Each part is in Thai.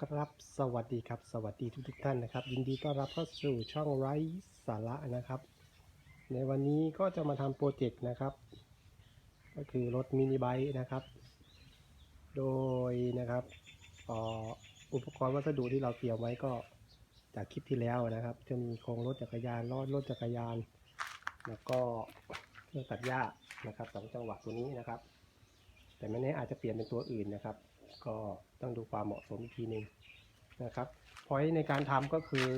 ครับสวัสดีครับ สวัสดีทุกทุกท่านนะครับ ยินดีต้อนรับเข้าสู่ช่องไร้สาระนะครับ ในวันนี้ก็จะมาทำโปรเจกต์นะครับ ก็คือรถมินิไบค์นะครับ โดยนะครับอุปกรณ์วัสดุที่เราเตรียมไว้ก็จากคลิปที่แล้วนะครับ จะมีโครงรถจักรยานล้อรถจักรยาน แล้วก็เครื่องตัดหญ้านะครับสองจังหวะตัวนี้นะครับ แต่ไม่แน่อาจจะเปลี่ยนเป็นตัวอื่นนะครับ ก็ต้องดูความเหมาะสมอีกทีหนึ่งนะครับพอยในการทำก็คือ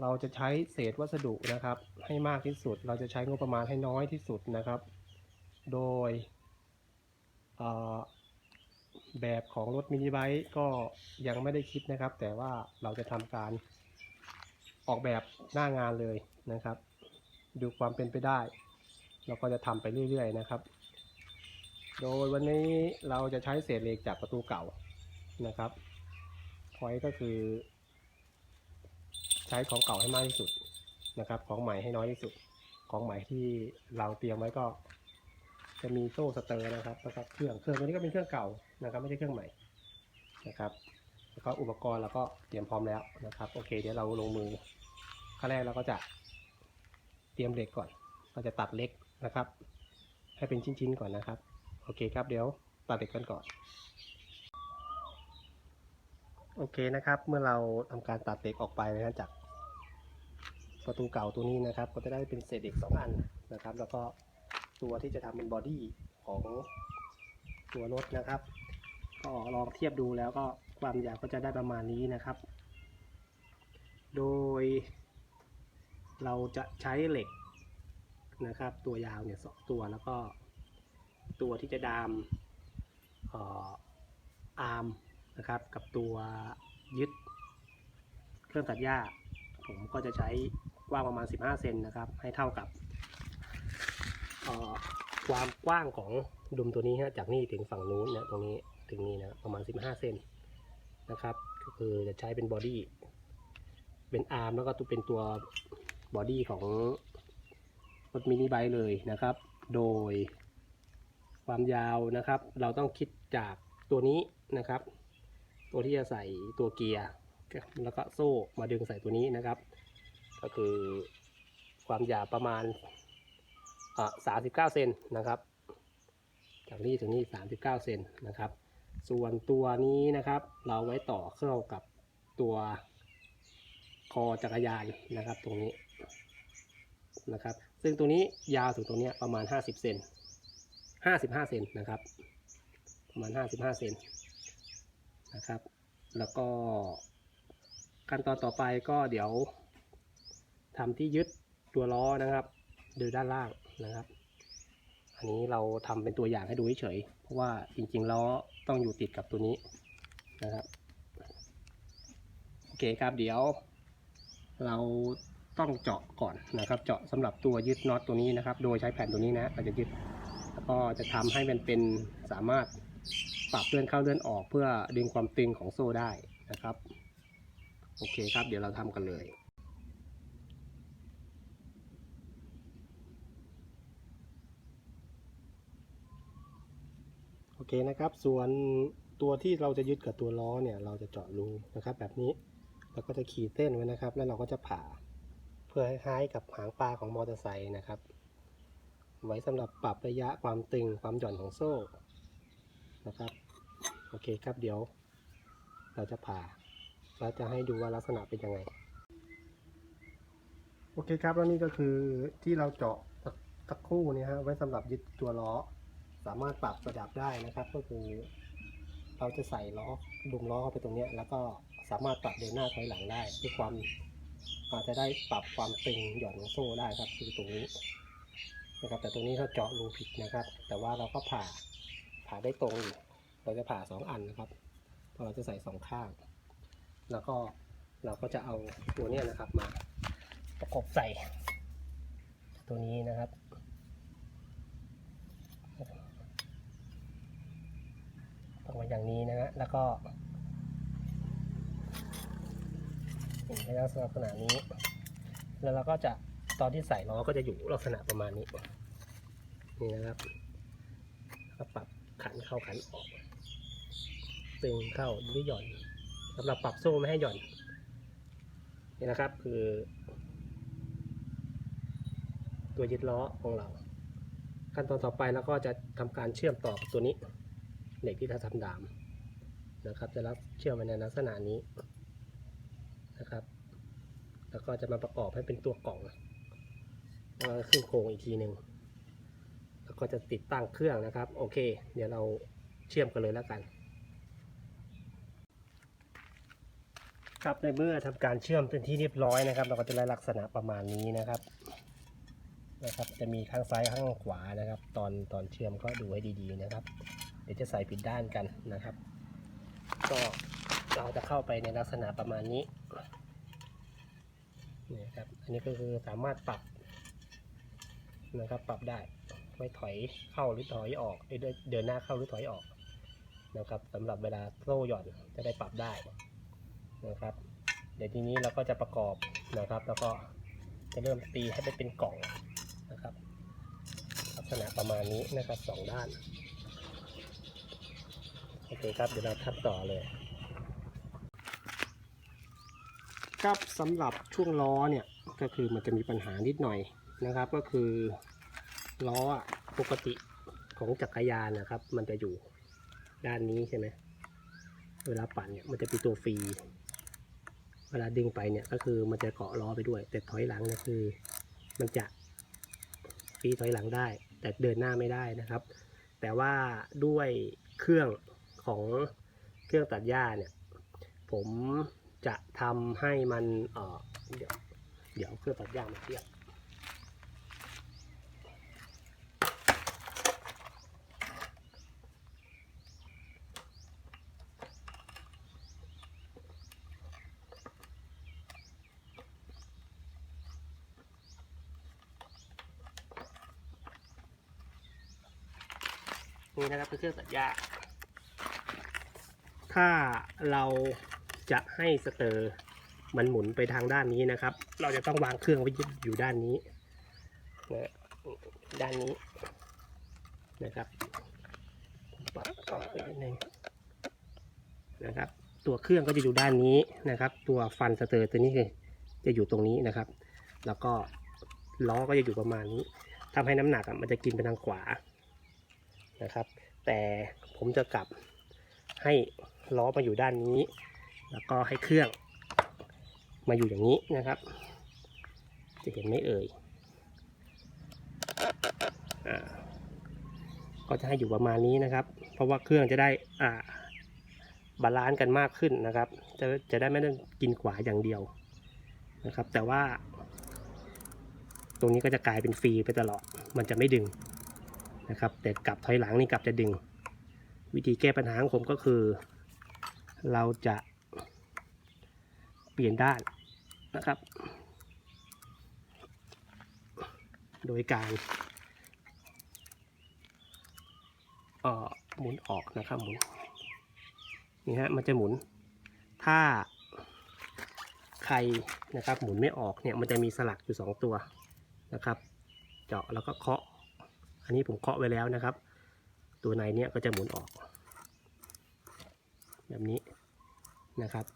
เราจะใช้เศษวัสดุนะครับ ให้มากที่สุด เราจะใช้งบประมาณให้น้อยที่สุดนะครับ โดยแบบของรถมินิไบค์ก็ยังไม่ได้คิดนะครับ แต่ว่าเราจะทำการออกแบบหน้างานเลยนะครับ ดูความเป็นไปได้ เราก็จะทำไปเรื่อยๆนะครับ โดยวันนี้เราจะใช้เศษเหล็กจากประตูเก่านะครับพอยก็คือ ใช้ของเก่าให้มากที่สุดนะครับ ของใหม่ให้น้อยที่สุด ของใหม่ที่เราเตรียมไว้ก็ จะมีโซ่สเตอร์นะครับแล้วก็เครื่องเครื่องตัวนี้ก็เป็นเครื่องเก่านะครับ ไม่ใช่เครื่องใหม่นะครับแล้วก็อุปกรณ์เราก็เตรียมพร้อมแล้วนะครับ โอเค เดี๋ยวเราลงมือขั้นแรกเราก็จะเตรียมเหล็กก่อน เราจะตัดเล็กนะครับ ให้เป็นชิ้นๆก่อนนะครับ โอเคครับเดี๋ยวตัดเหล็กกันก่อน โอเคนะครับ เมื่อเราทำการตัดเหล็กออกไปนะจาก ประตูเก่าตัวนี้นะครับ ก็จะได้เป็นเศษเหล็กสองอันนะครับ แล้วก็ตัวที่จะทำเป็นบอดี้ของตัวรถนะครับ ก็ลองเทียบดูแล้วก็ความยาวก็จะได้ประมาณนี้นะครับ โดย เราจะใช้เหล็กนะครับ ตัวยาวเนี่ยสองตัวแล้วก็ ตัวที่จะดามอ่าร์มนะครับกับตัวยึดเครื่องตัดหญ้า ผมก็จะใช้กว้างประมาณ 15 เซนนะครับ ให้เท่ากับความกว้างของดุมตัวนี้ฮะจากนี่ถึงฝั่งนู้นเนี่ยตรงนี้ถึงนี่นะประมาณ 15 เซนนะครับ ก็คือจะใช้เป็นบอดี้เป็นอาร์มแล้วก็ตัวเป็นตัวบอดี้ของรถมินิไบค์เลยนะครับ โดย ความยาวนะครับ เราต้องคิดจากตัวนี้นะครับ ตัวที่จะใส่ตัวเกียร์แล้วก็โซ่มาดึงใส่ตัวนี้นะครับ ก็คือความยาวประมาณสามสิบเก้าเซนนะครับ จากนี้ถึงนี่สามสิบเก้าเซนนะครับ ส่วนตัวนี้นะครับ เราไว้ต่อเข้ากับตัวคอจักรยานนะครับตรงนี้นะครับ ซึ่งตัวนี้ยาวถึงตรงนี้ประมาณห้าสิบเซน ห้าสิบห้าเซนนะครับ ประมาณห้าสิบห้าเซนนะครับ แล้วก็ขั้นตอนต่อไปก็เดี๋ยวทำที่ยึดตัวล้อนะครับโดยด้านล่างนะครับ อันนี้เราทำเป็นตัวอย่างให้ดูเฉยเพราะว่าจริงๆล้อต้องอยู่ติดกับตัวนี้นะครับโอเคครับเดี๋ยว เราต้องเจาะก่อนนะครับ เจาะสำหรับตัวยึดน็อตตัวนี้นะครับ โดยใช้แผ่นตัวนี้นะเราจะยึด ก็จะทำให้มันเป็นสามารถปรับเลื่อนเข้าเลื่อนออกเพื่อดึงความตึงของโซ่ได้นะครับ โอเคครับ เดี๋ยวเราทำกันเลยโอเคนะครับ ส่วนตัวที่เราจะยึดกับตัวล้อเนี่ยเราจะเจาะรูนะครับ แบบนี้แล้วก็จะขีดเส้นไว้นะครับ แล้วเราก็จะผ่า เพื่อให้คล้ายกับหางปลาของมอเตอร์ไซค์นะครับ ไว้สำหรับปรับระยะความตึงความหย่อนของโซ่นะครับ โอเคครับเดี๋ยว เราจะผ่าแล้วจะให้ดูว่าลักษณะเป็นยังไง โอเคครับแล้วนี่ก็คือที่เราเจาะตะคู่นี่ฮะไว้สำหรับยึดตัวล้อ สามารถปรับระดับได้นะครับ ก็คือ เราจะใส่ล้อดุมล้อเข้าไปตรงนี้แล้วก็สามารถปรับเดินหน้าถอยหลังได้ด้วยความอาจจะได้ปรับความตึงหย่อนของโซ่ได้ครับคือตรงนี้ นะครับ แต่ตรงนี้เขาเจาะรูผิดนะครับ แต่ว่าเราก็ผ่าผ่าได้ตรงอยู่เราจะผ่าสองอันนะครับเราจะใส่สองข้าง แล้วก็เราก็จะเอาตัวนี้นะครับมาประกบใส่ ตัวนี้นะครับต้องมาอย่างนี้นะฮะแล้วก็ในลักษณะนี้ แล้วเราก็จะ ตอนที่ใส่ล้อก็จะอยู่ลักษณะประมาณนี้ นี่นะครับก็ปรับขันเข้าขันออกตึงเข้าหรือหย่อนสำหรับปรับโซ่ไม่ให้หย่อนนี่นะครับคือ ตัวยึดล้อของเรา ขั้นตอนต่อไปเราก็จะทำการเชื่อมต่อตัวนี้เหล็กที่เราทำดามนะครับ จะรับเชื่อมไปในลักษณะนี้นะครับ แล้วก็จะมาประกอบให้เป็นตัวกล่อง แล้วก็ขึ้นโครงอีกทีหนึ่งแล้วก็จะติดตั้งเครื่องนะครับ โอเค เดี๋ยวเราเชื่อมกันเลยแล้วกันครับในเมื่อทำการเชื่อมเป็นที่เรียบร้อยนะครับ เราก็จะได้ลักษณะประมาณนี้นะครับนะครับ จะมีข้างซ้ายข้างขวานะครับ ตอนตอนเชื่อมก็ดูให้ดีๆนะครับ เดี๋ยวจะใส่ผิดด้านกันนะครับ ก็เราจะเข้าไปในลักษณะประมาณนี้นี่ครับ อันนี้ก็คือสามารถปรับ นะครับ ปรับได้ไม่ถอยเข้าหรือถอยออกเดินหน้าเข้าหรือถอยออกนะครับสำหรับเวลาโซ่หย่อนจะได้ปรับได้นะครับ เดี๋ยวทีนี้เราก็จะประกอบนะครับ แล้วก็จะเริ่มตีให้ไปเป็นกล่องนะครับ ลักษณะประมาณนี้นะครับสองด้านโอเคครับเดี๋ยวเราทำต่อเลยครับสำหรับช่วงล้อเนี่ยก็คือมันจะมีปัญหานิดหน่อย นะครับ ก็คือล้อปกติของจักรยานนะครับ มันจะอยู่ด้านนี้ใช่ไหมเวลาปั่นเนี่ยมันจะเป็นตัวฟรีเวลาดึงไปเนี่ยก็คือมันจะเกาะล้อไปด้วย แต่ถอยหลังเนี่ยคือ มันจะฟรีถอยหลังได้ แต่เดินหน้าไม่ได้นะครับ แต่ว่าด้วยเครื่องของเครื่องตัดหญ้าเนี่ย ผมจะทำให้มันเออเดี๋ยวเดี๋ยวเครื่องตัดหญ้ามาเทียบ นี่นะครับคือเครื่องตัดหญ้า ถ้าเราจะให้สเตอร์มันหมุนไปทางด้านนี้นะครับ เราจะต้องวางเครื่องไว้อยู่ด้านนี้นะด้านนี้นะครับปัดออไปนิดนึงนะครับ ตัวเครื่องก็จะอยู่ด้านนี้นะครับ ตัวฟันสเตอร์ตัวนี้คือจะอยู่ตรงนี้นะครับ แล้วก็ล้อก็จะอยู่ประมาณนี้ทำให้น้ำหนักมันจะกินไปทางขวา นะครับ แต่ผมจะกลับให้ล้อมาอยู่ด้านนี้ แล้วก็ให้เครื่องมาอยู่อย่างนี้นะครับ จะเห็นไหมเอ่ยก็จะให้อยู่ประมาณนี้นะครับ เพราะว่าเครื่องจะได้อ่าบาลานซ์กันมากขึ้นนะครับ จะจะได้ไม่ต้องกินขวาอย่างเดียวนะครับ แต่ว่า ตรงนี้ก็จะกลายเป็นฟรีไปตลอด มันจะไม่ดึง นะครับ แต่กลับถอยหลังนี่กลับจะดึง วิธีแก้ปัญหาของผมก็คือ เราจะเปลี่ยนด้านนะครับ โดยการหมุนออกนะครับหมุนนี่ฮะมันจะหมุน ถ้าใครนะครับหมุนไม่ออกเนี่ยมันจะมีสลักอยู่สองตัวนะครับ เจาะแล้วก็เคาะ อันนี้ผมเคาะไว้แล้วนะครับ ตัวในเนี่ยก็จะหมุนออก แบบนี้นะครับ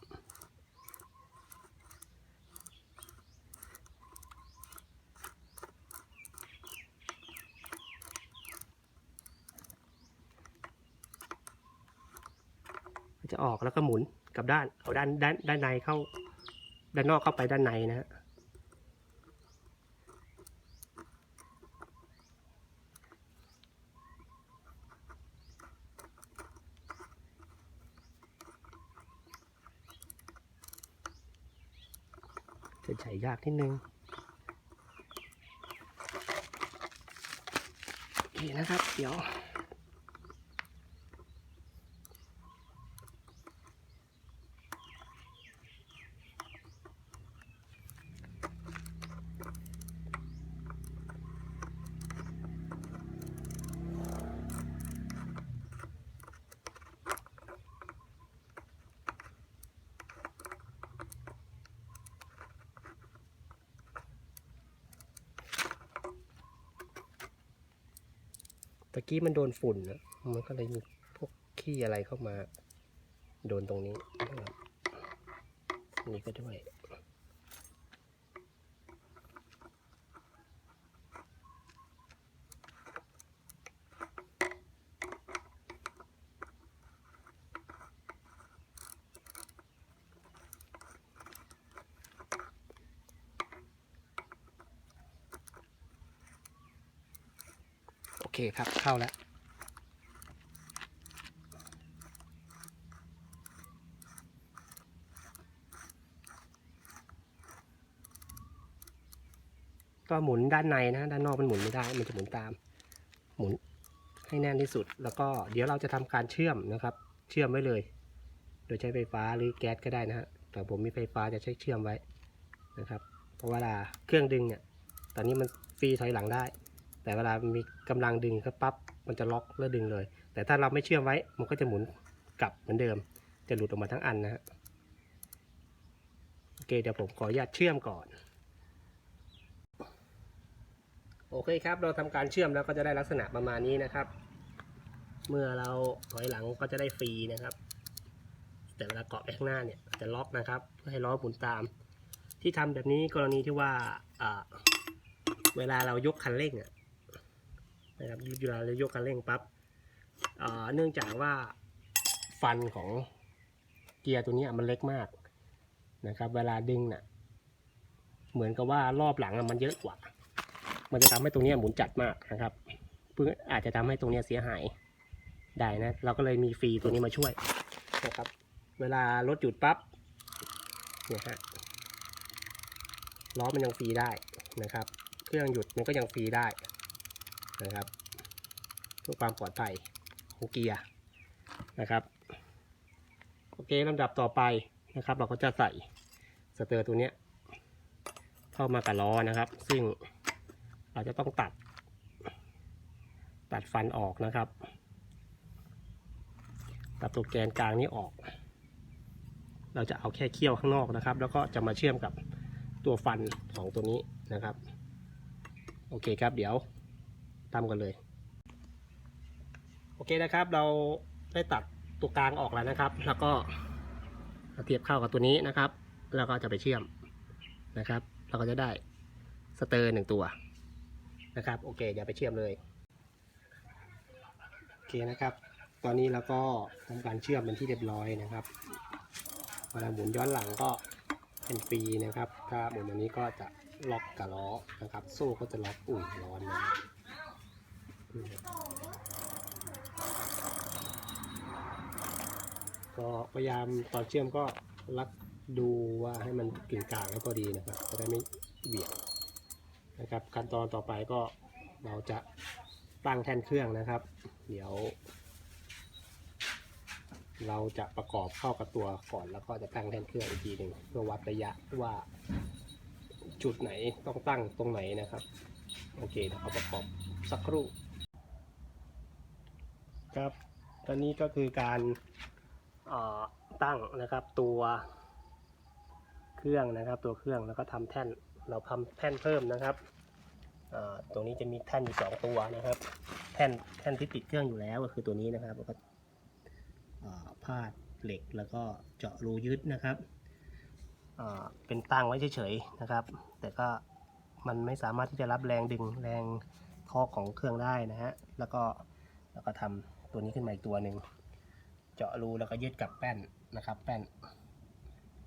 จะออกแล้วก็หมุนกลับด้านเอาด้านด้านด้านในเข้าด้านนอกเข้าไปด้านในนะฮะ จะใช้ยากนิดนึงโอเคนะครับ เดี๋ยว ตะกี้มันโดนฝุ่นนะมันก็เลยมีพวกขี้อะไรเข้ามา โดนตรงนี้นี่ก็ด้วย เคครับเข้าแล้วก็หมุนด้านในนะด้านนอกมันหมุนไม่ได้ มันจะหมุนตาม หมุนให้แน่นที่สุด แล้วก็เดี๋ยวเราจะทำการเชื่อมนะครับ เชื่อมไว้เลย โดยใช้ไฟฟ้าหรือแก๊สก็ได้นะฮะแต่ผมมีไฟฟ้าจะใช้เชื่อมไว้นะครับ เพราะเวลาเครื่องดึงเนี่ย ตอนนี้มันฟรีถอยหลังได้ แต่เวลามีกำลังดึงก็ปั๊บมันจะล็อกแล้วดึงเลย แต่ถ้าเราไม่เชื่อมไว้มันก็จะหมุนกลับเหมือนเดิม จะหลุดออกมาทั้งอันนะฮะโอเคเดี๋ยวผมขออนุญาตเชื่อมก่อน โอเคครับ เราทำการเชื่อมแล้วก็จะได้ลักษณะประมาณนี้นะครับ เมื่อเราถอยหลังก็จะได้ฟรีนะครับ แต่เวลาเกาะไปข้างหน้าเนี่ยจะล็อกนะครับ เพื่อให้ล้อหมุนตาม ที่ทำแบบนี้กรณีที่ว่าเวลาเรายกคันเร่งอะ นะครับเวลาเรายกคันเร่งปั๊บเนื่องจากว่าฟันของเกียร์ตัวนี้มันเล็กมากนะครับ เวลาดึงน่ะ เหมือนกับว่ารอบหลังมันเยอะกว่า มันจะทำให้ตรงนี้หมุนจัดมากนะครับเพื่ออาจจะทำให้ตรงนี้เสียหายได้นะ เราก็เลยมีฟรีตัวนี้มาช่วยนะครับ เวลารถหยุดปั๊บเนี่ยฮะล้อมันยังฟรีได้นะครับ เครื่องหยุดมันก็ยังฟรีได้ นะครับเพื่อความปลอดภัยของเกียร์นะครับโอเคลำดับต่อไปนะครับ เราก็จะใส่สเตอร์ตัวนี้เข้ามากับล้อนะครับ ซึ่งเราจะต้องตัด ตัดฟันออกนะครับ ตัดตัวแกนกลางนี้ออก เราจะเอาแค่เขี้ยวข้างนอกนะครับ แล้วก็จะมาเชื่อมกับตัวฟันของตัวนี้นะครับ โอเคครับเดี๋ยว ทำกันเลย โอเคนะครับ เราได้ตัดตัวกลางออกแล้วนะครับ แล้วก็เทียบเข้ากับตัวนี้นะครับ แล้วก็จะไปเชื่อมนะครับ เราก็จะได้สเตอร์หนึ่งตัวนะครับ โอเคเดี๋ยวไปเชื่อมเลยโอเคนะครับ ตอนนี้เราก็ทำการเชื่อมเป็นที่เรียบร้อยนะครับเวลาหมุนย้อนหลังก็เป็นฟรีนะครับ ถ้าหมุนแบบนี้ก็จะล็อกกับล้อนะครับ โซ่ก็จะล็อกอุ่นร้อนนะครับอืม ก็พยายามตอนเชื่อมก็รัดดูว่าให้มันกึ่งกลางแล้วพอดีนะครับจะได้ไม่เบียดนะครับขั้นตอนต่อไปก็เราจะตั้งแท่นเครื่องนะครับ เดี๋ยว เราจะประกอบเข้ากับตัวก่อนแล้วก็จะตั้งแท่นเครื่องอีกทีหนึ่งเพื่อวัดระยะว่าจุดไหนต้องตั้งตรงไหนนะครับ โอเคเดี๋ยวเราประกอบสักครู่ ครับตอนนี้ก็คือการ ตั้งนะครับตัวเครื่องนะครับ ตัวเครื่องแล้วก็ทำแท่นเราทำแท่นเพิ่มนะครับตรงนี้จะมีแท่นอยู่สองตัวนะครับ แท่นแท่นที่ติดเครื่องอยู่แล้วก็คือตัวนี้นะครับแล้วก็พาดเหล็กแล้วก็เจาะรูยึดนะครับเป็นตั้งไว้เฉยๆนะครับ แต่ก็มันไม่สามารถที่จะรับแรงดึงแรงทอกของเครื่องได้นะฮะแล้วก็แล้วก็ทำตัวนี้ขึ้นมาอีกตัวหนึ่ง เจาะรูแล้วก็ยึดกับแป้นนะครับ แป้น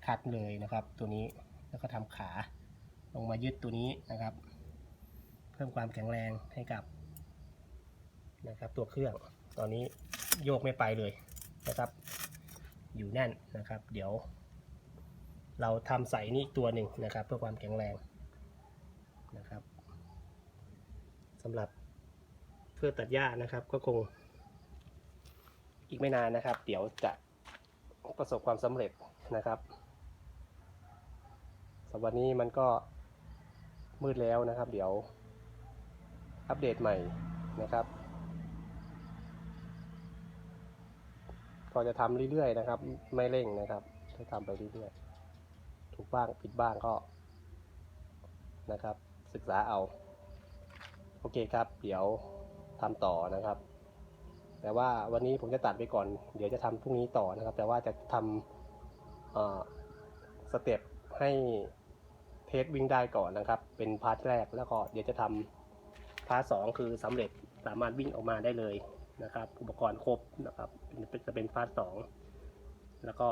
คัดเลยนะครับ ตัวนี้แล้วก็ทำขาลงมายึดตัวนี้นะครับ เพิ่มความแข็งแรงให้กับนะครับ ตัวเครื่องตอนนี้โยกไม่ไปเลยนะครับ อยู่แน่นนะครับ เดี๋ยว เราทำใส่นี่ตัวหนึ่งนะครับ เพื่อความแข็งแรงนะครับสำหรับเพื่อตัดหญ้านะครับก็คง อีกไม่นานนะครับ เดี๋ยวจะประสบความสำเร็จนะครับสำหรับวันนี้มันก็มืดแล้วนะครับ เดี๋ยวอัปเดตใหม่นะครับ ก็จะทำเรื่อยๆนะครับ ไม่เร่งนะครับจะทำไปเรื่อยๆถูกบ้างผิดบ้างก็นะครับ ศึกษาเอา โอเคครับ เดี๋ยวทำต่อนะครับ แต่ว่าวันนี้ผมจะตัดไปก่อน เดี๋ยวจะทำพรุ่งนี้ต่อนะครับ แต่ว่าจะทำสเต็ปให้เทสวิ่งได้ก่อนนะครับ เป็นพาร์ทแรกแล้วก็เดี๋ยวจะทำพาร์ทสองคือสำเร็จสามารถวิ่งออกมาได้เลยนะครับ อุปกรณ์ครบนะครับจะเป็นพาร์ทสองแล้วก็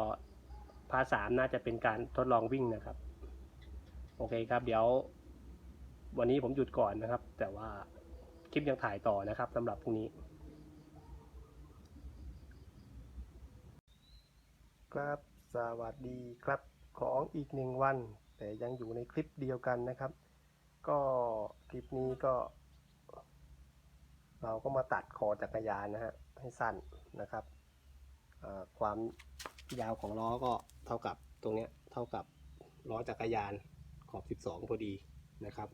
พาร์ทสามน่าจะเป็นการทดลองวิ่งนะครับ โอเคครับ เดี๋ยว วันนี้ผมหยุดก่อนนะครับ แต่ว่าคลิปยังถ่ายต่อนะครับสำหรับพรุ่งนี้ ครับ สวัสดีครับของอีกหนึ่งวัน แต่ยังอยู่ในคลิปเดียวกันนะครับ ก็คลิปนี้ก็ เราก็มาตัดคอจักรยานนะฮะให้สั้นนะครับความยาวของล้อก็เท่ากับตรงนี้เท่ากับล้อจักรยานขอบ 12 พอดีนะครับ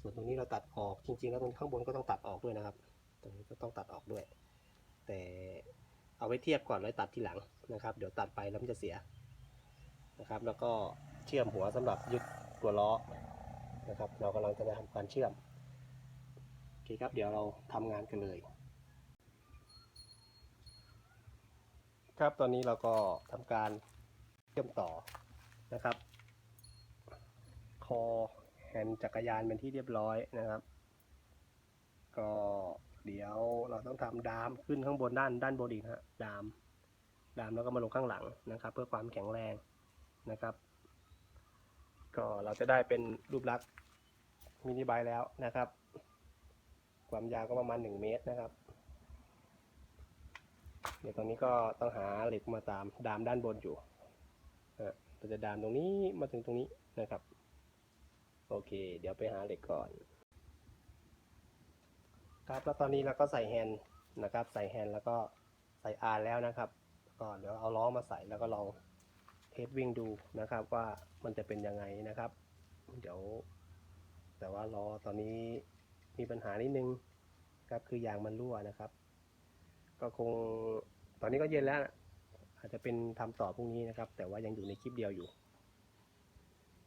ส่วนตรงนี้เราตัดออกจริงๆ แล้วตรงข้างบนก็ต้องตัดออกด้วยนะครับ ตรงนี้ก็ต้องตัดออกด้วย แต่ เอาไว้เทียบก่อนแล้วตัดทีหลังนะครับ เดี๋ยวตัดไปแล้วมันจะเสียนะครับ แล้วก็เชื่อมหัวสำหรับยึดตัวล้อนะครับ เรากำลังจะทำการเชื่อมโอเคครับ เดี๋ยวเราทำงานกันเลย ครับตอนนี้เราก็ทำการเชื่อมต่อนะครับ คอแฮนด์จักรยานเป็นที่เรียบร้อยนะครับ ก็ เดี๋ยวเราต้องทำดามขึ้นข้างบนด้านด้านบนอีกนฮะดาม ดามแล้วก็มาลงข้างหลังนะครับ เพื่อความแข็งแรงนะครับ ก็เราจะได้เป็นรูปลักษณ์มินิไบค์แล้วนะครับ ความยาวก็ประมาณ 1 เมตรนะครับ เดี๋ยวตอนนี้ก็ต้องหาเหล็กมาตามดามด้านบนอยู่อะเราจะดามตรงนี้มาถึงตรงนี้นะครับ โอเค เดี๋ยวไปหาเหล็กก่อน ครับแล้วตอนนี้เราก็ใส่แฮนด์นะครับ ใส่แฮนด์แล้วก็ใส่อาร์แล้วนะครับ ก็เดี๋ยวเอาล้อมาใส่แล้วก็ลองเทสวิ่งดูนะครับว่ามันจะเป็นยังไงนะครับ เดี๋ยว แต่ว่าล้อตอนนี้มีปัญหานิดนึงครับคือยางมันรั่วนะครับ ก็คงตอนนี้ก็เย็นแล้ว อาจจะเป็นทำต่อพรุ่งนี้นะครับ แต่ว่ายังอยู่ในคลิปเดียวอยู่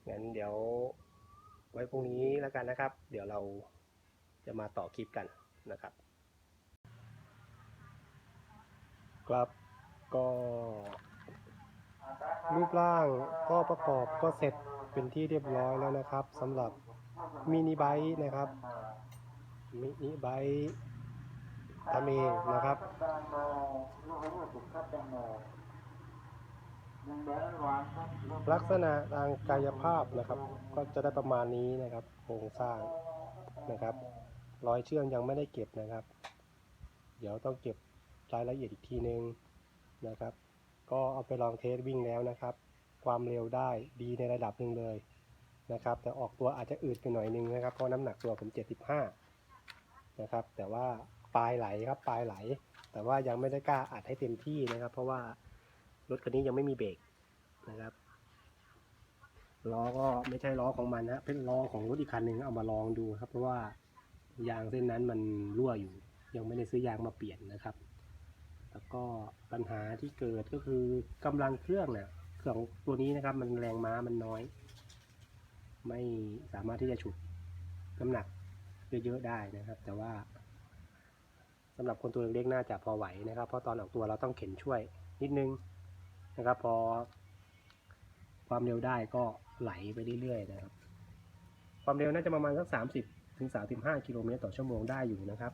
งั้นเดี๋ยวไว้พรุ่งนี้แล้วกันนะครับ เดี๋ยวเราจะมาต่อคลิปกัน นะครับ ครับก็รูปร่างก็ประกอบก็เสร็จเป็นที่เรียบร้อยแล้วนะครับสำหรับมินิไบค์นะครับมินิไบค์ทำเองนะครับลักษณะทางกายภาพนะครับ ก็จะได้ประมาณนี้นะครับโครงสร้างนะครับ รอยเชื่อมยังไม่ได้เก็บนะครับ เดี๋ยวต้องเก็บรายละเอียดอีกทีนึงนะครับ ก็เอาไปลองเทสวิ่งแล้วนะครับ ความเร็วได้ดีในระดับหนึ่งเลยนะครับ แต่ออกตัวอาจจะอืดไปหน่อยนึงนะครับ เพราะน้ำหนักตัวผม 75 นะครับ แต่ว่าปลายไหลครับปลายไหล แต่ว่ายังไม่ได้กล้าอัดให้เต็มที่นะครับ เพราะว่ารถคันนี้ยังไม่มีเบรกนะครับล้อก็ไม่ใช่ล้อของมันนะเป็นล้อของรถอีกคันหนึ่งเอามาลองดูครับเพราะว่า ยางเส้นนั้นมันรั่วอยู่ ยังไม่ได้ซื้อยางมาเปลี่ยนนะครับ แล้วก็ปัญหาที่เกิดก็คือกำลังเครื่องเนี่ยเครื่องตัวนี้นะครับ มันแรงม้ามันน้อย ไม่สามารถที่จะฉุดน้ำหนักเยอะๆได้นะครับ แต่ว่าสำหรับคนตัวเล็กๆน่าจะพอไหวนะครับ เพราะตอนออกตัวเราต้องเข็นช่วยนิดนึงนะครับ พอ ความเร็วได้ก็ไหลไปเรื่อยๆนะครับ ความเร็วน่าจะประมาณสักสามสิบ ถึงสามสิบห้ากิโลเมตรต่อชั่วโมงได้อยู่นะครับ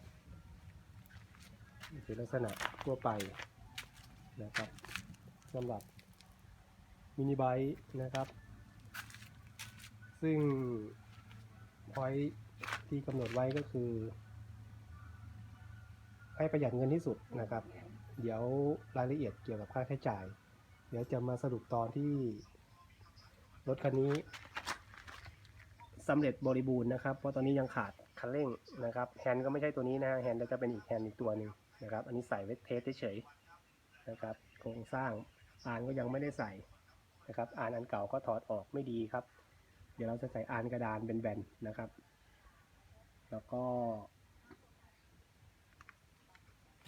นี่คือลักษณะทั่วไปนะครับสำหรับมินิไบค์นะครับ ซึ่งพอยที่กำหนดไว้ก็คือ ให้ประหยัดเงินที่สุดนะครับ เดี๋ยวรายละเอียดเกี่ยวกับค่าใช้จ่าย เดี๋ยวจะมาสรุปตอนที่รถคันนี้ สำเร็จบริบูรณ์นะครับ เพราะตอนนี้ยังขาดคันเร่งนะครับแฮนด์ก็ไม่ใช่ตัวนี้นะแฮนด์จะเป็นอีกแฮนด์อีกตัวหนึ่งนะครับ อันนี้ใส่ไว้เทสเฉยๆนะครับ โครงสร้างอ่านก็ยังไม่ได้ใส่นะครับ อ่านอันเก่าก็ถอดออกไม่ดีครับ เดี๋ยวเราจะใส่อ่านกระดานเป็นแบนนะครับ แล้วก็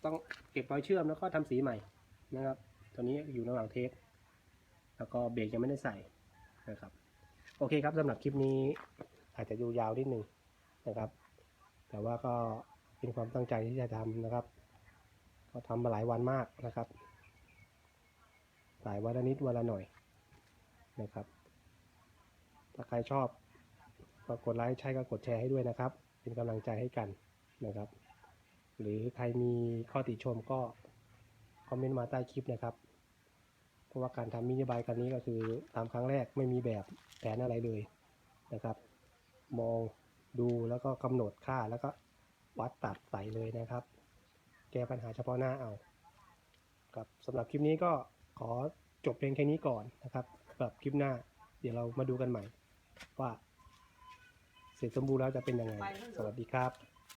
ต้องเก็บรอยเชื่อมแล้วก็ทำสีใหม่นะครับ ตัวนี้อยู่ระหว่างเทสแล้วก็เบรกยังไม่ได้ใส่นะครับ โอเคครับสำหรับคลิปนี้ อาจจะดูยาวนิดนึงนะครับ แต่ว่าก็เป็นความตั้งใจที่จะทำนะครับ ก็ทำมาหลายวันมากนะครับ หลายวันละนิดวันละหน่อยนะครับ ถ้าใครชอบก็กดไลค์ใช่ก็กดแชร์ให้ด้วยนะครับ เป็นกำลังใจให้กันนะครับ หรือใครมีข้อติชมก็คอมเมนต์มาใต้คลิปนะครับเพราะว่าการทำมินิบายกันนี้ก็คือทำครั้งแรกไม่มีแบบแผนอะไรเลยนะครับ มองดูแล้วก็กำหนดค่าแล้วก็วัดตัดใส่เลยนะครับ แก้ปัญหาเฉพาะหน้าเอาครับสำหรับคลิปนี้ก็ขอจบเพียงแค่นี้ก่อนนะครับสำหรับคลิปหน้า เดี๋ยวเรามาดูกันใหม่ว่า เสร็จสมบูรณ์แล้วจะเป็นยังไง สวัสดีครับ